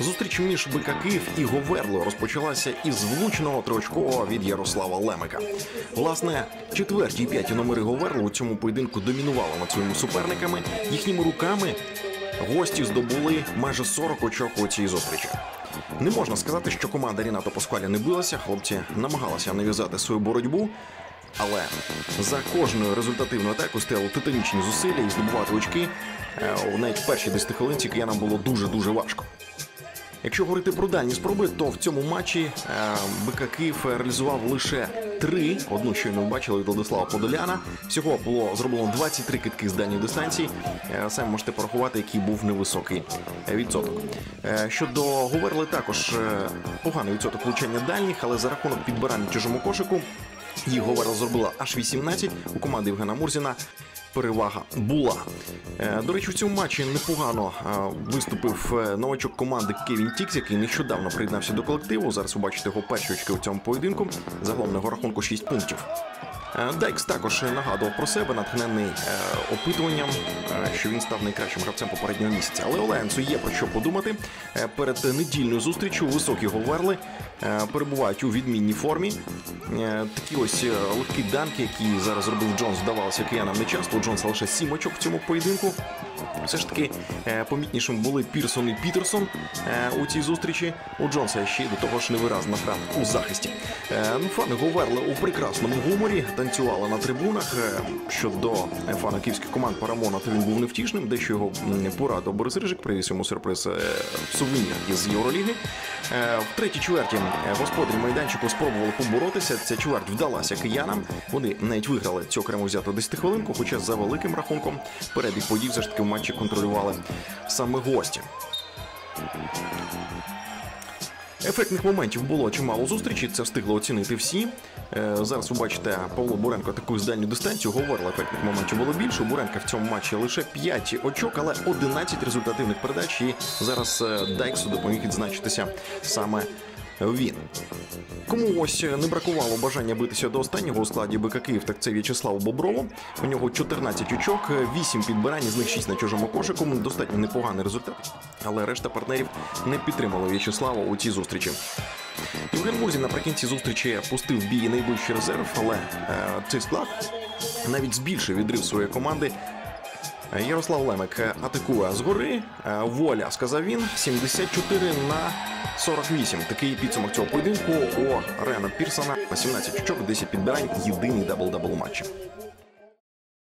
Зустріч між Київ і Говерло розпочалася із влучного троочкового від Ярослава Лемика. Власне, четверті і п'яті номери Говерло у цьому поєдинку домінували над своїми суперниками. Їхніми руками гості здобули майже 40 очок у цій зустрічі. Не можна сказати, що команда Ріната Паскаля не билася. Хлопці намагалися нав'язати свою боротьбу. Але за кожною результативною атакою стояли титанічні зусилля і здобувати очки. е, Навіть в першій 10 хвилинці киянам було дуже дуже важко. Якщо говорити про дальні спроби, то в цьому матчі е, БК Київ реалізував лише три. Одну щойно бачили від Владислава Подоляна. Всього було зроблено 23 китки з дальньої дистанції. Е, Самі можете порахувати, який був невисокий відсоток. Е, Щодо Говерли, також поганий відсоток влучання дальніх, але за рахунок підбирання чужому кошику їх Говерла зробила аж 18 у команди Євгена Мурзіна. Перевага була. Е, До речі, в цьому матчі непогано е, виступив е, новачок команди Кевін Тікс, який нещодавно приєднався до колективу. Зараз ви бачите його перші очки у цьому поєдинку. Загалом на його рахунку 6 пунктів. Е, Дайкс також нагадував про себе, натхнений е, опитуванням, е, що він став найкращим гравцем попереднього місяця. Але Оленсу є про що подумати. Перед недільною зустрічю високі говерли перебувають у відмінній формі. Такі ось легкі данки, які зараз зробив Джонс, здавалося киянам не часто. У Джонса лише сім очок в цьому поєдинку. Все ж таки е, помітнішим були Пірсон і Пітерсон е, у цій зустрічі. У Джонса ще до того ж невиразна гра у захисті. Е, Ну, фани Говерли у прекрасному гуморі танцювали на трибунах. Щодо фана київських команд Парамона, то він був невтішним. Дещо його порадив Борис Рижик, привіз йому сюрприз сувенір із Євроліги. В третій чверті господарі майданчику спробували поборотися. Ця чверть вдалася киянам. Вони навіть виграли цю окремо взяту 10 хвилинку, хоча за великим рахунком перебіг подій все ж таки в матчі контролювали саме гості. Ефектних моментів було чимало зустрічі, це встигли оцінити всі. Е, зараз ви бачите, Павло Буренко атакує з дальню дистанцію. Говорили, ефектних моментів було більше. У Буренка в цьому матчі лише 5 очок, але 11 результативних передач. І зараз е, Дайксу допоміг відзначитися саме він. Кому ось не бракувало бажання битися до останнього у складі БК Київ, так це В'ячеславу Боброву. У нього 14 очок, 8 підбирань, з них 6 на чужому кошику. Достатньо непоганий результат. Але решта партнерів не підтримали В'ячеслава у цій зустрічі. Євген Мурзін наприкінці зустрічі пустив бій найближчий резерв, але е, цей склад навіть збільшив відрив своєї команди. Ярослав Лемик е, атакує згори. Е, Воля, сказав він, 74 на 48. Такий підсумок цього поєдинку у Рена Пірсона. 18 очок, 10 підбирань, єдиний дабл-дабл матчі.